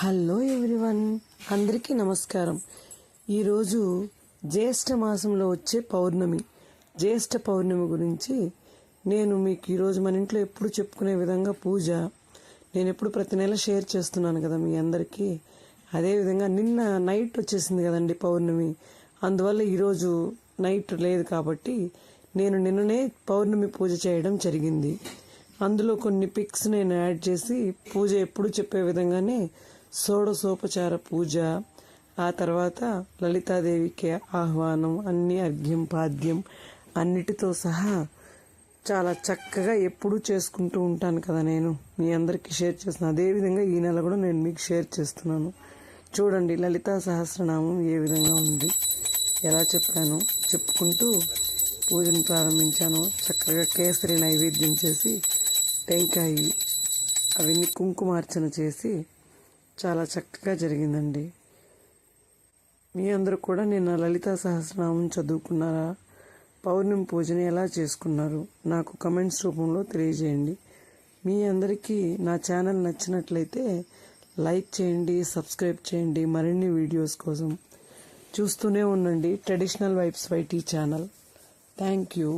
Hello everyone అందరికీ నమస్కారం. ఈరోజు జ్యేష్ఠ మాసంలో వచ్చే పౌర్ణమి. జ్యేష్ఠ పౌర్ణమి గురించి నేను మీకు ఈరోజు మన ఇంట్లో ఎప్పుడు చెప్పుకునే విధంగా పూజ నేను ఎప్పుడు ప్రతి నెల షేర్ చేస్తున్నాను కదా మీ అందరికీ. అదేవిధంగా నిన్న నైట్ వచ్చేసింది కదండి పౌర్ణమి. అందువల్ల ఈరోజు నైట్ లేదు కాబట్టి నేను నిన్ననే పౌర్ణమి పూజ చేయడం జరిగింది. అందులో కొన్ని పిక్స్ నేను యాడ్ చేసి పూజ ఎప్పుడు చెప్పే విధంగానే షోడశోపచార పూజ ఆ తర్వాత లలితాదేవికి ఆహ్వానం అన్ని అర్ఘ్యం పాద్యం అన్నిటితో సహా చాలా చక్కగా ఎప్పుడూ చేసుకుంటూ ఉంటాను కదా నేను. మీ అందరికీ షేర్ చేస్తున్నాను. అదేవిధంగా ఈ నెల కూడా నేను మీకు షేర్ చేస్తున్నాను. చూడండి లలితా సహస్రనామం ఏ విధంగా ఉంది? ఎలా చెప్పాను? చెప్పుకుంటూ పూజను ప్రారంభించాను. చక్కగా కేసరి నైవేద్యం చేసి టెంకాయి అవన్నీ కుంకుమార్చన చేసి చాలా చక్కగా జరిగిందండి. మీ అందరూ కూడా నిన్న లలితా సహస్రనామం చదువుకున్నారా? పౌర్ణమి పూజని ఎలా చేసుకున్నారు? నాకు కమెంట్స్ రూపంలో తెలియజేయండి. మీ అందరికీ నా ఛానల్ నచ్చినట్లయితే లైక్ చేయండి సబ్స్క్రైబ్ చేయండి. మరిన్ని వీడియోస్ కోసం చూస్తూనే ఉండండి traditional vibes YT channel. Thank you.